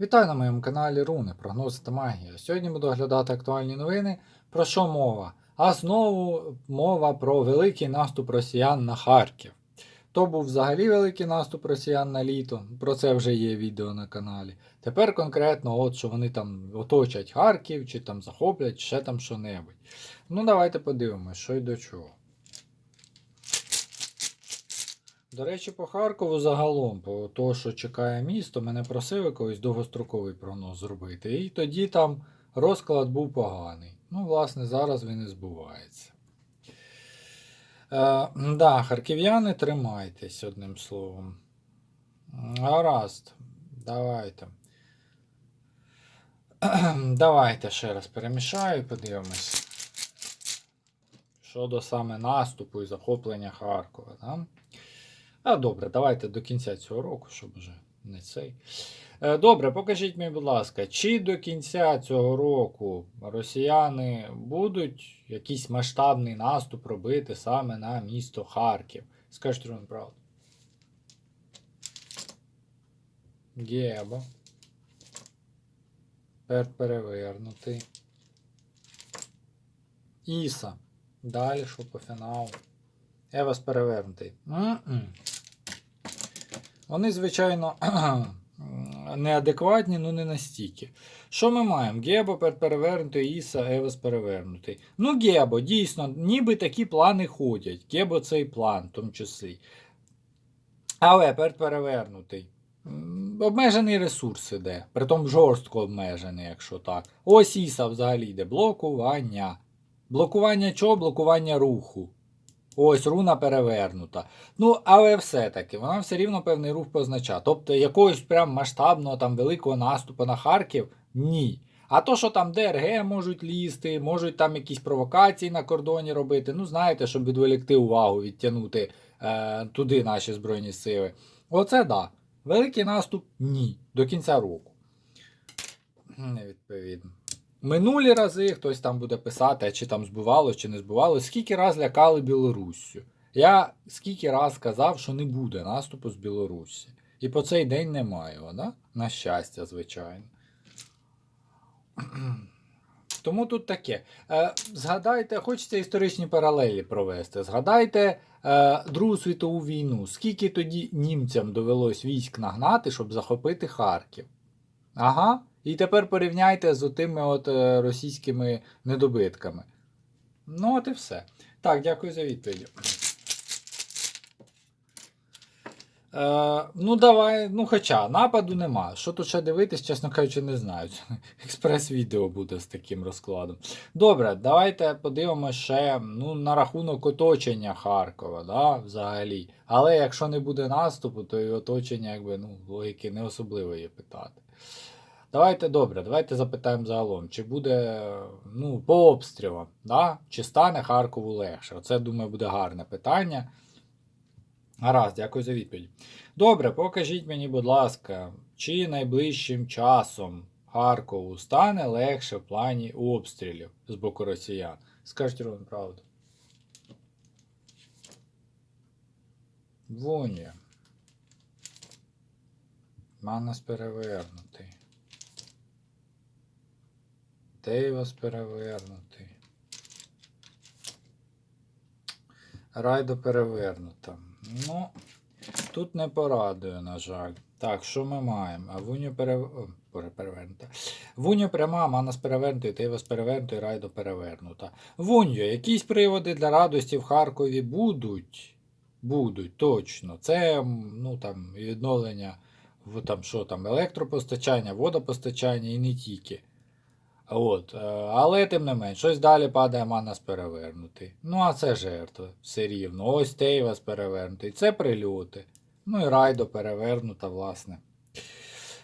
Вітаю на моєму каналі Руни, прогнози та магія. Сьогодні буду оглядати актуальні новини. Про що мова? А знову мова про великий наступ росіян на Харків. То був взагалі великий наступ росіян на літо, про це вже є відео на каналі. Тепер конкретно, от що вони там оточать Харків, чи там захоплять, ще там що-небудь. Ну, давайте подивимось, що й до чого. До речі, по Харкову загалом, по того, що чекає місто, мене просили колись довгостроковий прогноз зробити. І тоді там розклад був поганий. Ну, власне, зараз він і збувається. Е, да, харків'яни, тримайтесь одним словом. Гаразд, давайте. Давайте ще раз перемішаю, подивимось. Щодо саме наступу і захоплення Харкова. Да? А добре, давайте до кінця цього року, щоб вже не цей. Е, Добре, покажіть мені, будь ласка, чи до кінця цього року росіяни будуть якийсь масштабний наступ робити саме на місто Харків? Скажіть вам правду. Перт перевернутий. Іса. Далі що по фіналу. Евас перевернутий. Вони, звичайно, неадекватні, але не настільки. Що ми маємо? Гебо перевернутий, Іса, Евас перевернутий. Ну, Гебо, дійсно, ніби такі плани ходять. Гебо цей план, в тому числі. Але перед перевернутий. Обмежений ресурс іде. Притом жорстко обмежений, якщо так. Ось Іса взагалі йде. Блокування. Блокування чого? Блокування руху. Ось руна перевернута. Ну, але все-таки вона все рівно певний рух позначає. Тобто якогось прям масштабного там великого наступу на Харків ні. А то, що там ДРГ можуть лізти, можуть там якісь провокації на кордоні робити. Ну, знаєте, щоб відволікти увагу, відтягнути е, туди наші Збройні сили. Оце да. Великий наступ ні. До кінця року. Невідповідно. Минулі рази хтось там буде писати, чи там збувалось, чи не збувалось, скільки раз лякали Білоруссю. Я скільки раз казав, що не буде наступу з Білорусі. І по цей день немає да? на щастя, звичайно. Тому тут таке. Е, згадайте, хочеться історичні паралелі провести. Згадайте е, Другу світову війну. Скільки тоді німцям довелось військ нагнати, щоб захопити Харків? Ага. І тепер порівняйте з тими от е, російськими недобитками. Ну, от і все. Так, дякую за відповідь. Е, ну, давай, ну хоча нападу нема. Що тут ще дивитись, чесно кажучи, не знаю. Експрес-відео буде з таким розкладом. Добре, давайте подивимося ще ну, на рахунок оточення Харкова, да, взагалі. Але якщо не буде наступу, то і оточення, якби, ну, логіки не особливо є питати. Давайте добре, давайте запитаємо загалом, чи буде ну, по обстрілам, да? чи стане Харкову легше? Оце, думаю, буде гарне питання. Гаразд, дякую за відповідь. Добре, покажіть мені, будь ласка, чи найближчим часом Харкову стане легше в плані обстрілів з боку росіян? Скажіть ровно правду. Вонія. Манас перевернутий. Дейвас перевернутий. Райдо перевернута. Ну, тут не порадую, на жаль. Так, що ми маємо? А Вуню пере- перевернута. Вуню пряма, Манас перевернутий, Дейвас перевернутий, Райдо перевернута. Вуню, якісь приводи для радості в Харкові будуть. Будуть, точно. Це ну, там, відновлення в, там, що, там, електропостачання, водопостачання і не тільки. От, е, але тим не менш, щось далі падає Манас перевернутий. Ну, а це жертва, все рівно. Ось Тейвас перевернутий. Це прильоти. Ну і Райдо перевернута, власне.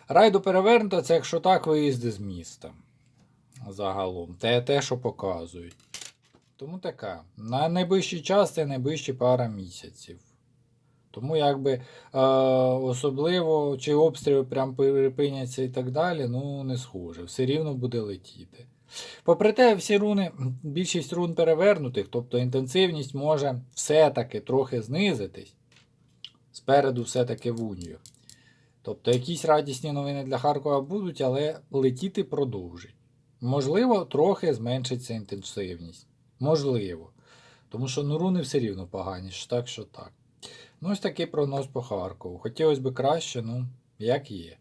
Райдо перевернута, це якщо так, виїзди з міста. Загалом. Те, те, що показують. Тому така. На найближчий час це найближчі пара місяців. Тому якби е, особливо, чи обстріли прям припиняться і так далі, ну не схоже. Все рівно буде летіти. Попри те, всі руни, більшість рун перевернутих, тобто інтенсивність може все-таки трохи знизитись. Спереду все-таки в унію. Тобто якісь радісні новини для Харкова будуть, але летіти продовжить. Можливо, трохи зменшиться інтенсивність. Можливо. Тому що ну, руни все рівно погані, так що так. Ну, ось такий прогноз по Харкову. Хотілося б краще, ну, як є.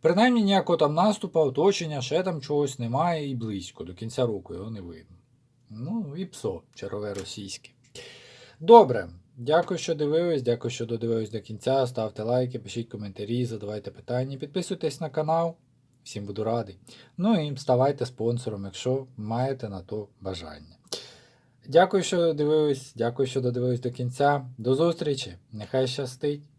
Принаймні ніякого там наступу, оточення, ще там чогось немає і близько. До кінця року його не видно. Ну, і псо, чергове російське. Добре. Дякую, що дивились, дякую, що додивились до кінця. Ставте лайки, пишіть коментарі, задавайте питання, підписуйтесь на канал. Всім буду радий. Ну і ставайте спонсором, якщо маєте на то бажання. Дякую, що дивились, дякую, що додивились до кінця. До зустрічі! Нехай щастить!